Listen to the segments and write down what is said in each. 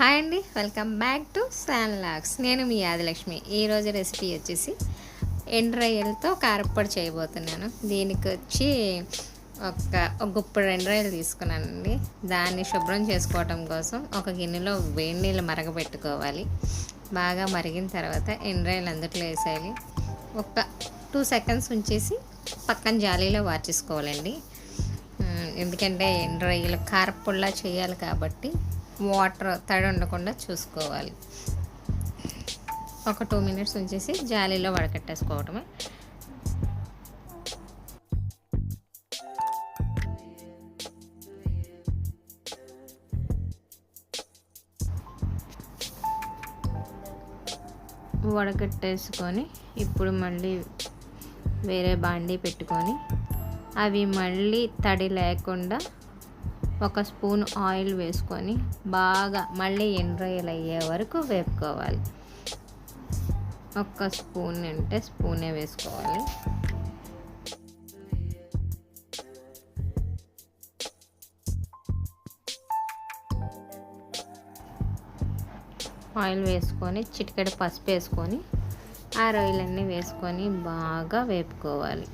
Hi అండి welcome back to San vlogs. నేను మీ ఆదిలక్ష్మి. ఈరోజు రెసిపీ వచ్చేసి ఎండ్రయ్యలతో కారప్పొడి చేయబోతున్నాను. దీనికి వచ్చి ఒక ఒక గుప్పుడు ఎండ్రాయిలు తీసుకున్నానండి. దాన్ని శుభ్రం చేసుకోవటం కోసం ఒక గిన్నెలో వేడి నీళ్ళు మరగబెట్టుకోవాలి. బాగా మరిగిన తర్వాత ఎండ్రాయిలు అందుట్లో వేసేయాలి. ఒక టూ సెకండ్స్ ఉంచేసి పక్కన జాలీలో వార్చేసుకోవాలండి. ఎందుకంటే ఎండ్రాయిలు కారప్పొడిలా చేయాలి కాబట్టి వాటర్ తడి ఉండకుండా చూసుకోవాలి. ఒక టూ మినిట్స్ ఉంచేసి జాలీలో వడకట్టేసుకోవటమే. వడకట్టేసుకొని ఇప్పుడు మళ్ళీ వేరే బాండీ పెట్టుకొని అవి మళ్ళీ తడి లేకుండా ఒక స్పూన్ ఆయిల్ వేసుకొని బాగా మళ్ళీ ఎండ్రాయిల్ అయ్యే వరకు వేపుకోవాలి. ఒక్క స్పూన్ అంటే స్పూనే వేసుకోవాలి. ఆయిల్ వేసుకొని చిటికెడ పసుపు వేసుకొని ఆ రొయ్యలన్నీ వేసుకొని బాగా వేపుకోవాలి.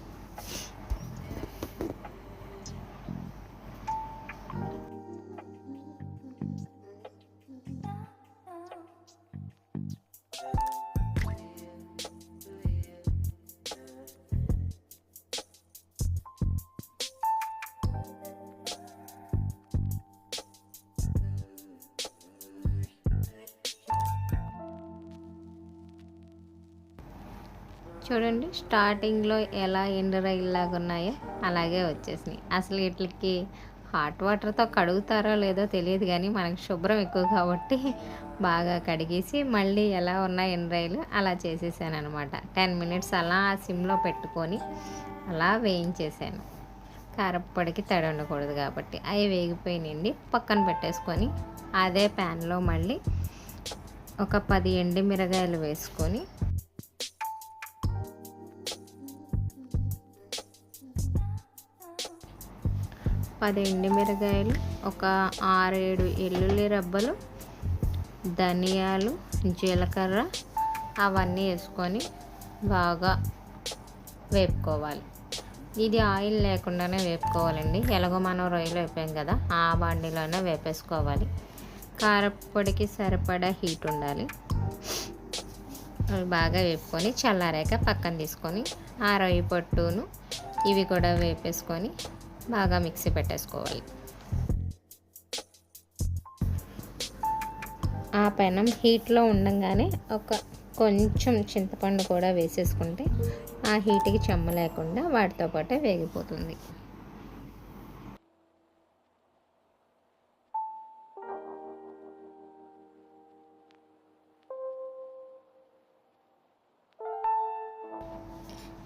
చూడండి స్టార్టింగ్లో ఎలా ఎండరైల్లాగా ఉన్నాయో అలాగే వచ్చేసినాయి. అసలు వీటికి హాట్ వాటర్తో కడుగుతారో లేదో తెలియదు కానీ మనకు శుభ్రం ఎక్కువ కాబట్టి బాగా కడిగేసి మళ్ళీ ఎలా ఉన్న ఎండ్రాయిలు అలా చేసేసాను అనమాట టెన్ మినిట్స్ అలా సిమ్లో పెట్టుకొని అలా వేయించేసాను. కారప్పొడికి తడి ఉండకూడదు కాబట్టి అవి వేగిపోయినండి పక్కన పెట్టేసుకొని అదే ప్యాన్లో మళ్ళీ ఒక పది ఎండి మిరగాయలు వేసుకొని పది ఎండుమిరకాయలు ఒక ఆరేడు ఎల్లుల్లి రబ్బలు ధనియాలు జీలకర్ర అవన్నీ వేసుకొని బాగా వేపుకోవాలి. ఇది ఆయిల్ లేకుండానే వేపుకోవాలండి. ఎలాగో మనం రొయ్యలు వేపాం కదా ఆ బండిలోనే వేపేసుకోవాలి. కారపొడికి సరిపడా హీట్ ఉండాలి. అవి బాగా వేపుకొని చల్లారాక పక్కన తీసుకొని ఆ రొయ్య పొట్టును ఇవి కూడా వేపేసుకొని బాగా మిక్సీ పెట్టేసుకోవాలి. ఆ పెనం హీట్లో ఉండగానే ఒక కొంచెం చింతపండు కూడా వేసేసుకుంటే ఆ హీట్కి చెమ్మ లేకుండా వాటితో పాటే వేగిపోతుంది.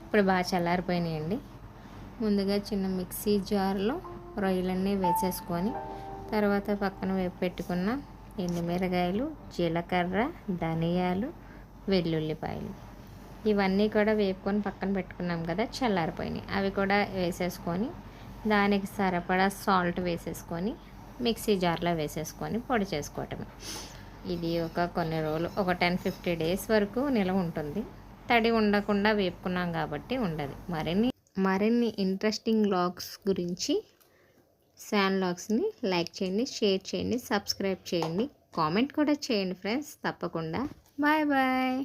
ఇప్పుడు బాగా చల్లారిపోయినాయండి. ముందుగా చిన్న మిక్సీ జార్లో రొయ్యలన్నీ వేసేసుకొని తర్వాత పక్కన వేపు పెట్టుకున్న ఎండుమిరగాయలు జీలకర్ర ధనియాలు వెల్లుల్లిపాయలు. ఇవన్నీ కూడా వేపుకొని పక్కన పెట్టుకున్నాం కదా చల్లారిపోయినాయి. అవి కూడా వేసేసుకొని దానికి సరిపడా సాల్ట్ వేసేసుకొని మిక్సీ జార్లో వేసేసుకొని పొడి చేసుకోవటం ఇది ఒక కొన్ని రోజులు ఒక టెన్ ఫిఫ్టీ డేస్ వరకు నిల ఉంటుంది. తడి ఉండకుండా వేపుకున్నాం కాబట్టి ఉండదు. మరిన్ని మరిన్ని ఇంట్రెస్టింగ్ లాగ్స్ గురించి శాన్ లాగ్స్ని లైక్ చేయండి షేర్ చేయండి సబ్స్క్రైబ్ చేయండి కామెంట్ కూడా చేయండి ఫ్రెండ్స్ తప్పకుండా. Bye bye